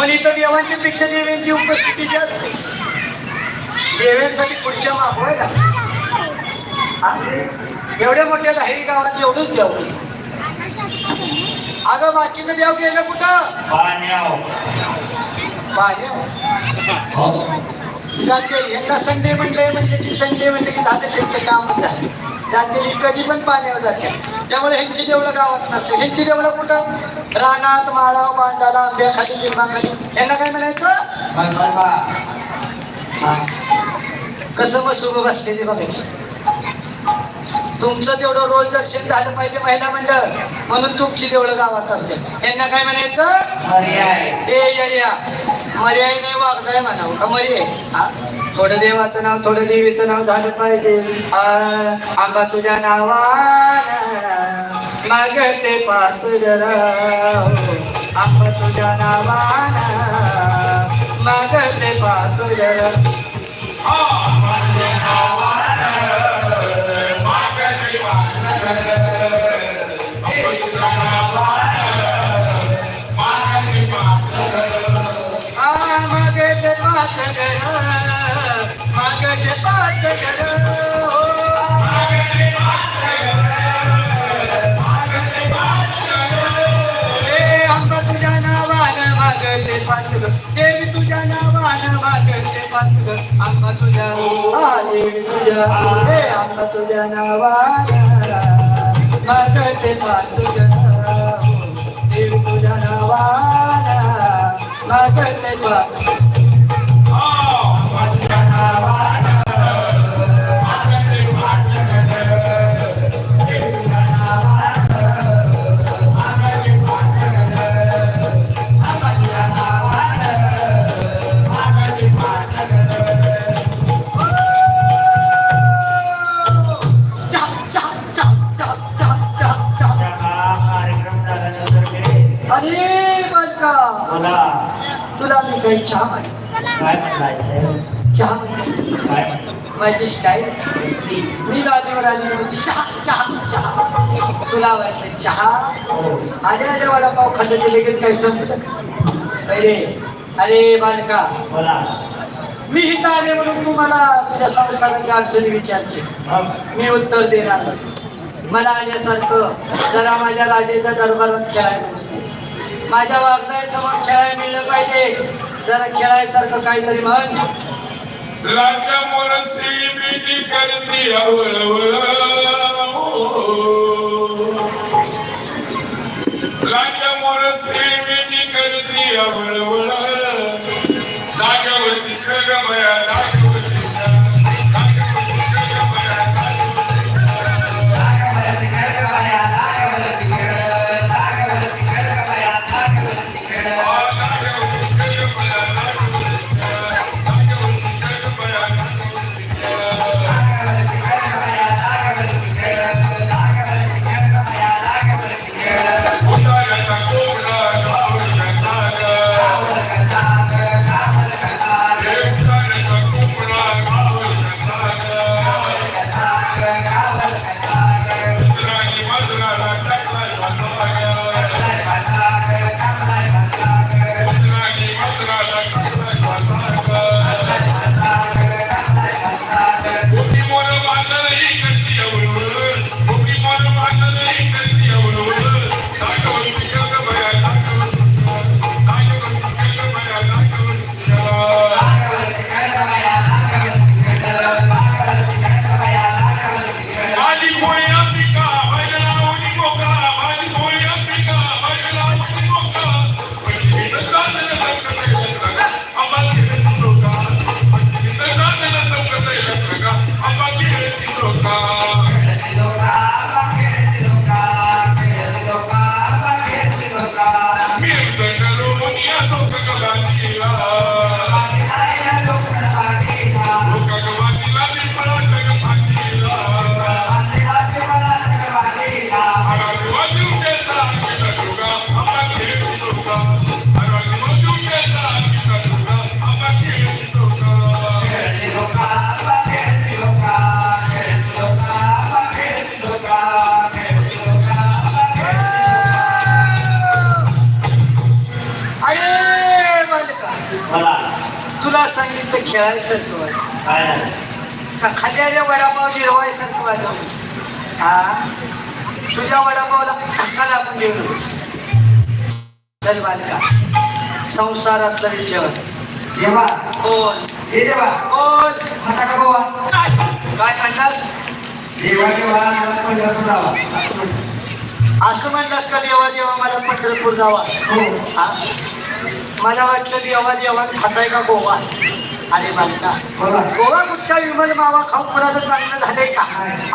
पण इथं देवांच्या पेक्षा देवांची उपस्थिती जास्त आहे. देवांसाठी पुढच्या मागवाय एवढ्या मोठ्या धारी गावात एवढंच देव. अगं बाकीचं देव गेलं कुठं? पाण्याव पाहिजे जाते. यांना संडे म्हणले म्हणजे ती संडे म्हणले की झालं त्यांचं काम जाते. ही कधी पण पाण्यावर जाते. त्यामुळे ह्यांची देवळं गावात नसते ह्यांची देवळं कुठं? रानात माळाव बांधाला आंब्याखाली लिंबाखाली. यांना काय म्हणायचं? हा. कसं बसते ते बघायचं तुमचं तेवढं रोज दर्शन झालं पाहिजे महिला मंडळ. म्हणून तुमची तेवढं गावात असते. यांना काय म्हणायचं? पर्याय ए या या. मर्याय नाही वागताय म्हणावं का? मर्याय. हा? थोडं देवाचं नाव थोडं देवीचं नाव झालं पाहिजे. आंबा तुझ्या नावानं मागते पाहतो आंबा तुझ्या नावानं मागते पाहतो जरा. आ, देवी तुझ्या नावानं मागते पाचग आंबा तुझ्या देवी तुझ्या. ए आंबा तुझ्या नावानं मागते पाचग देवी तुझ्या नावानं मागते काही चहा काय म्हणलाय साहेब चहा काय माझी स्टाईल कसली मी राजवर आली होती चहा चहा चहा तुला वाटलं चहा हो आले आले वडापाव खाल्लं ते लगेच काही संपलं अरे अरे बालका बोला मी हिथं आले म्हणून तुम्हाला तुझ्या संसाराच्या अडचणी विचारते मी उत्तर देणार मला आल्यासारखं जरा माझ्या राजाच्या दरबारात खेळायला माझ्या वागण्यासमोर खेळायला मिळलं पाहिजे आपल्याला खेळायसारखं काहीतरी म्हण. राजा मोर श्रीमिनी करती आवळवळ. राजा मोर श्रीमिनी करती आवळवळ. खेळायसारखं वाटतं. काय खाल्ल्याच्या वडापाव जिरवायसारखं वाटतं हा? तुझ्या वडापावला धक्काला आपण जेवलो चल बालका. संसारातलं विचार देवा. बोल. हे देवा. बोल. आता का गोवा काय काय म्हणलास? देवा देवा मला पंढरपूर जावा. असं म्हणतो. असं म्हणलास का देवा देवा मला पंढरपूर जावा? हो. हा? मला वाटलं देवा देवा खाताय का गोवा? अरे बालका बोला गोवा कुठच्या विमल मावा खाऊ कुणाचं चांगलं झालंय का.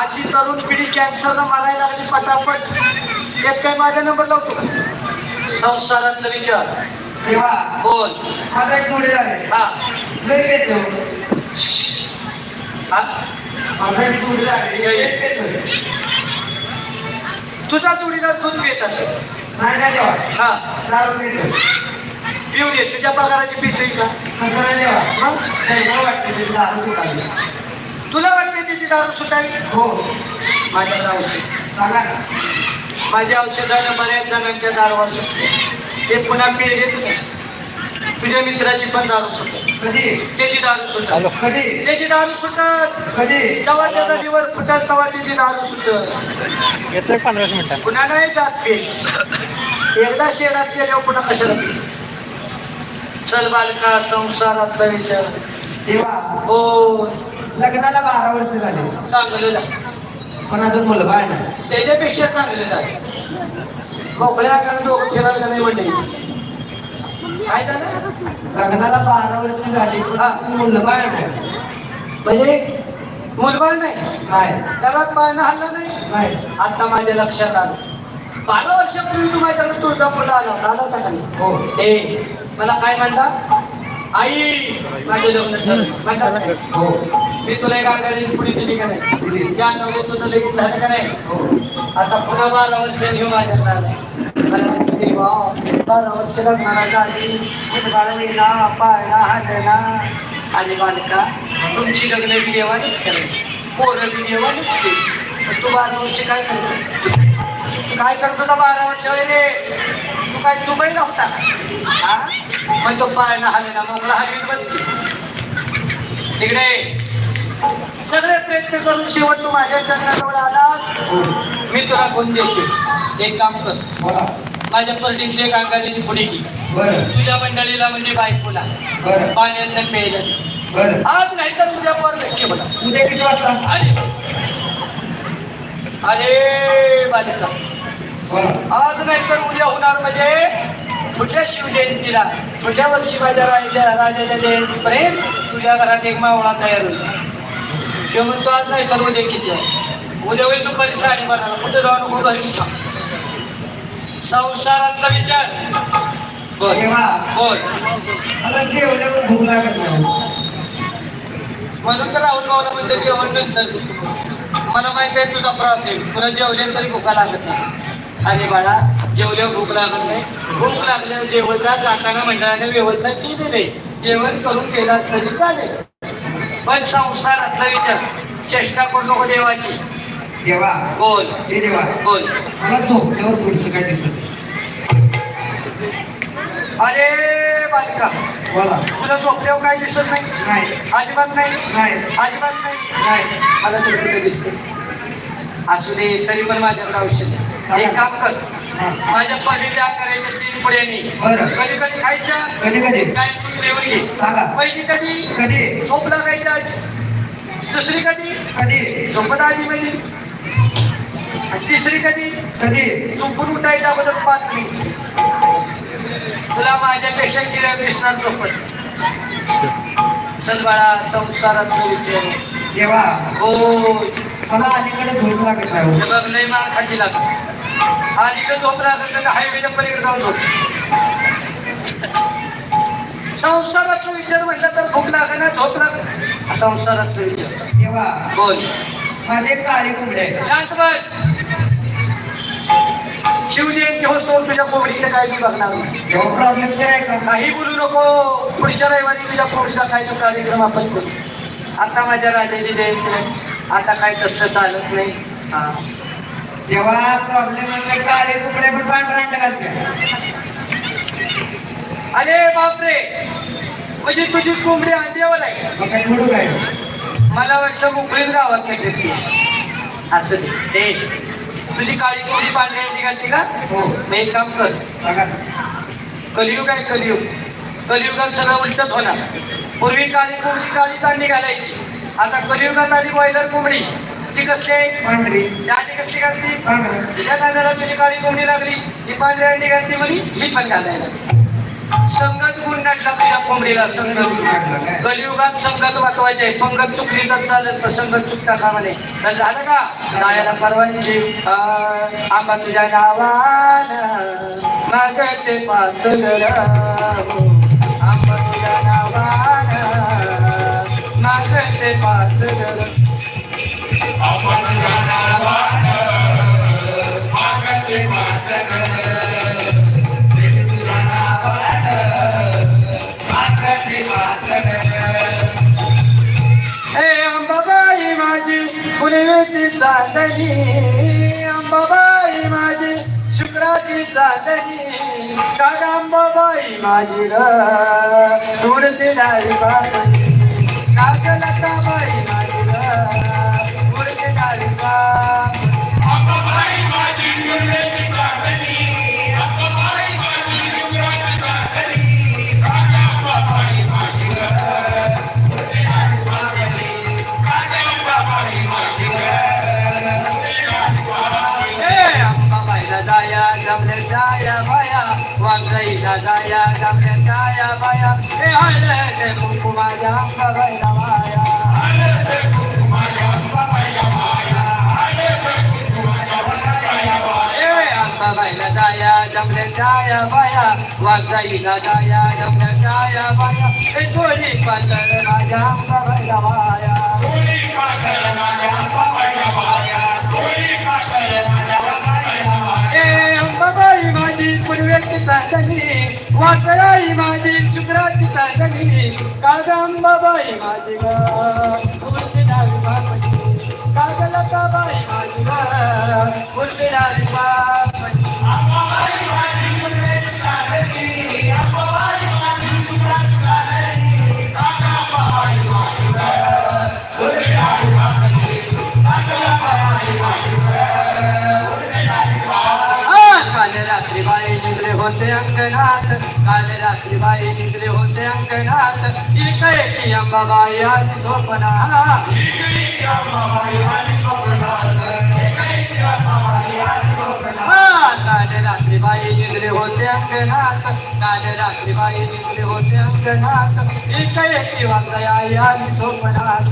आजची तरुण पिढी कॅन्सरनं मारायला लागली पटापट. एक काय माझा नंबर लावतो? संसारातलं विचार. देवा. बोल. माझा एक जोडीदार आहे. हा. लय पेतो हा? माझा एक जोडीदार आहे. लय पेतोय तुझा जोडीदार पित असेल नाही नाही हा. दारू पेतोय पिऊ दे तुझ्या पगाराची का? देवा. मग नाही मला वाटतं त्याची दारू सुटावी. तुला वाटते तिची दारू सुटावी? हो. माझ्या औषध सांगा ना. माझ्या औषधानं बऱ्याच जणांच्या दारवर सुटते ते पुन्हा पिळेच नाही. तुझ्या मित्राची पण दारू सुटत कधी? त्याची दारू सुटत कधी? त्याची दारू सुटत. कधी? त्याचा दिवस फुटत तेव्हा त्याची दारू सुटत. येतोय पंधरा मिनिटात पुन्हा नाही जात पेल एकदा शेडात गेल्यावर पुन्हा कशाला चल बालका संसाराचा विचार देवा हो. लग्नाला बारा वर्ष झाले. चांगलं झालं. पण अजून मुलं बाळ नाही. त्याच्यापेक्षा चांगलं झालं. मोकळ्या आकाराने डोकं फिरायला नाही म्हणले. काय झालं? लग्नाला बारा वर्ष झाली पण अजून मुलं बाळ नाही. म्हणजे मुलबाळ नाही? नाही. घरात पाळणं हल्ला नाही? नाही. आता माझ्या लक्षात आलं. बारा वर्षापूर्वी तू माझ्याकडे तुळजापूरला आला होता आला होता का नाही? हो. मला काय म्हणता? आई माझे लग्न म्हणतात हो. मी तुला एक आघाडी पुढे दिली का नाही? त्या नवले तुझं लगीन झालं का नाही? हो. आता पुन्हा बारा वर्ष घेऊ माझ्याकडे आलाय. मला बारा लग्नाला आधी. बाळाने ना पाळणा हालना आणि बालका तुमची लग्न बी देवानीच करायची पोरं बी देवानीच केली तू बारा वर्ष काय करतो काय करतो ना बारा वर्ष रे तू काय दुबईला होता का? मग तो पाळणा हालेना मोकळा हालीत बस. तिकडे सगळे प्रयत्न करून शेवट तू माझ्या चरणाजवळ आला मी तुला कोण देते. एक काम कर. बोला. माझ्या पलटीची एक अंगाची पुढे की. बरं. तुझ्या मंडळीला म्हणजे बायकोला. पाण्याचं बरं. आज नाही तर तुझ्या वर नक्की बोला उद्या किती वाजता? अरे. बालिका बोला आज नाही तर उद्या होणार म्हणजे पुढच्या शिवजयंतीला पुढच्या वर्षी माझ्या राजा राजाच्या जयंतीपर्यंत तुझ्या घरात एक मावळा तयार होईल. ते म्हणतो आज नाही तर उद्या किती उद्या होईल दुपारी साडेबाराला कुठे जाऊ नको थांब. संसारातला विचार. बोल. तेव्हा बोल. मला जेवल्यावर भूक लागत नाही. म्हणून तर राहुल भाऊला म्हणजे जेवण नसतं मला माहीत आहे तुझा प्रॉब्लेम तुला जेवले तरी भुका लागत नाही. अरे बाळा जेवल्यावर भूक लागत नाही भूक लागल्यावर जेवणला जाताना मंडळाने व्यवस्था केली नाही जेवण करून केलाच तरी चालेल. पण संसारातला विचार चेष्टा करू नको देवाची. देवा बोल. हे देवा बोल. मला झोपल्यावर पुढचं काय दिसत. अरे बालिका बोला. तुला झोपल्यावर काय दिसत नाही? अजिबात नाही? अजिबात नाही? नाही. मला कुठे दिसते. असू दे तरी पण माझ्याकडे औषध आहे. एक काम कर. माझ्या पहिल्या करायच्या तीन पुड्यांनी बरं. कधी कधी खायच्या कधी कधी? काय सांगा. पहिली कधी? कधी? झोप लागायच्या. दुसरी कधी? कधी? झोपत आधी पहिली. तिसरी कधी? कधी? झोपून उठायच्या अगोदर पाच मिनिट. तुला माझ्यापेक्षा गिऱ्या दिसणार झोपत. चल बाळा संसारात देवा. हो. मला अलीकडे झोप लागत नाही. बघ लय मार लागतो इकडे झोप लागत तर हायवेच्या पलीकडे जाऊन झोप. संसाराचा विचार म्हटलं तर भूक लागे ना झोप लाग संसाराचा विचार. देवा बोल. माझे काळी कुंडे आहे. शांत बस. शिवजयंती होतो तुझ्या कोबडीकडे काय मी बघणार नाही. प्रॉब्लेम काही बोलू नको. पुढच्या रविवारी तुझ्या कोबडीचा काय तो कार्यक्रम आपण करू. आता माझ्या राजाची जयंती. आता काय तसं चालत नाही. हा. तेव्हा प्रॉब्लेम असे काळे कुकडे पण पांढरा अंड घालते. अरे बापरे. म्हणजे तुझी कोंबडी अंड्यावर आहे. मग काय थोडं काय? मला वाटतं मुकळीच गावात घेतली असं दे. ए, तुझी काळी कोंबडी पांढऱ्या निघालती का? हो. मग एक काम कर. सांगा. कलियुग आहे कलियुग. कलियुगात सगळं उलटच होणार. पूर्वी काळी कोंबडी काळी चांदी घालायची. आता कलियुगात आली बॉयलर कोंबडी. ती कशी आहे? पांढरी. त्याने कशी घालती पांढरा. तिच्या तुझी काळी कोंबडी लागली. ती पांढऱ्या अंडी घालती म्हणे ही पण घालायला. संगत गुण नटला तुझ्या कोंबडीला. संगत? कलियुगात संगत वाचवायचे. पंगत चुकली तर चालत संगत चुकता कामा नये तर झालं का? जायला परवानगी. आ, आंबा तुझ्या नावानं मागते पातळ आंबा तुझ्या नावानं मागते पातळ ए अंबाबाई माझी पुनवेची चांदणी अंबाबाई माझी शुक्राची चांदणी काग अंबाबाई माझी र उडते डाळी जमले जाया बाया वांगईला जाया जमले जाया बाया ए हळद ते कुंकुमाच्या अंबाबाईला बाया आले ते कुंकुमाच्या अंबाबाईला माया, आले ते कुंकुमाच्या अंबाबाईला माया. ए अंबाबाईला जाया जमले जाया बाया वांगईला जाया जमले जाया बाया ए थोडी पातळ माझ्या अंबाबाईला बाया डोली पातळ माझ्या अंबाबाईला माया, डोली माझी पूर्वेची चांदणी वाकराई माझी शुक्राची चांदणी कादंबाबाई माझी ग उलटी डावी बापची काग लताबाई माझी ग होते अंगणात. काल रात्री बाई निद्रे होते अंगणात. एक एकी अंबाबाई आज झोपणार काल रात्री बाई निद्रे होते अंगणात. काल रात्री बाई निद्रे होते अंगणात. एक एकी वाजयाई आज झोपणार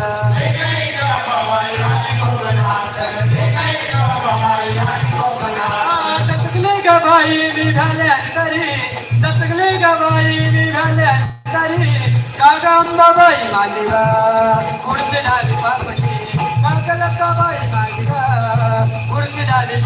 गबाई निघाल्या तरी दचकली गबाई निघाल्या तरी कागांबाबाई मालिका उडते झाली पापटी कागल गबाई मालिका उडते झाली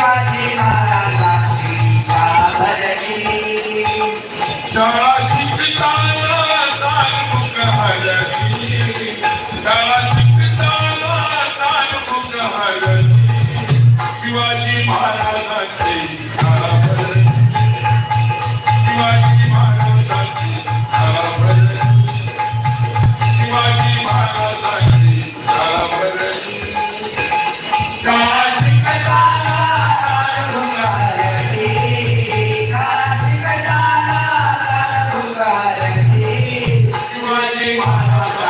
शिवाजी महाराज Obrigado.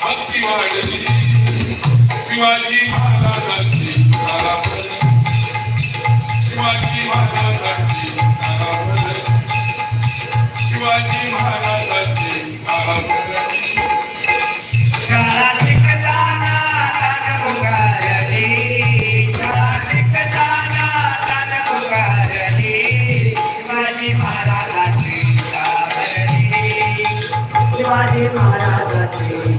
भक्ती वाढली शिवाजी महाराजांची शिवाजी महाराजांची शिवाजी शिवाजी की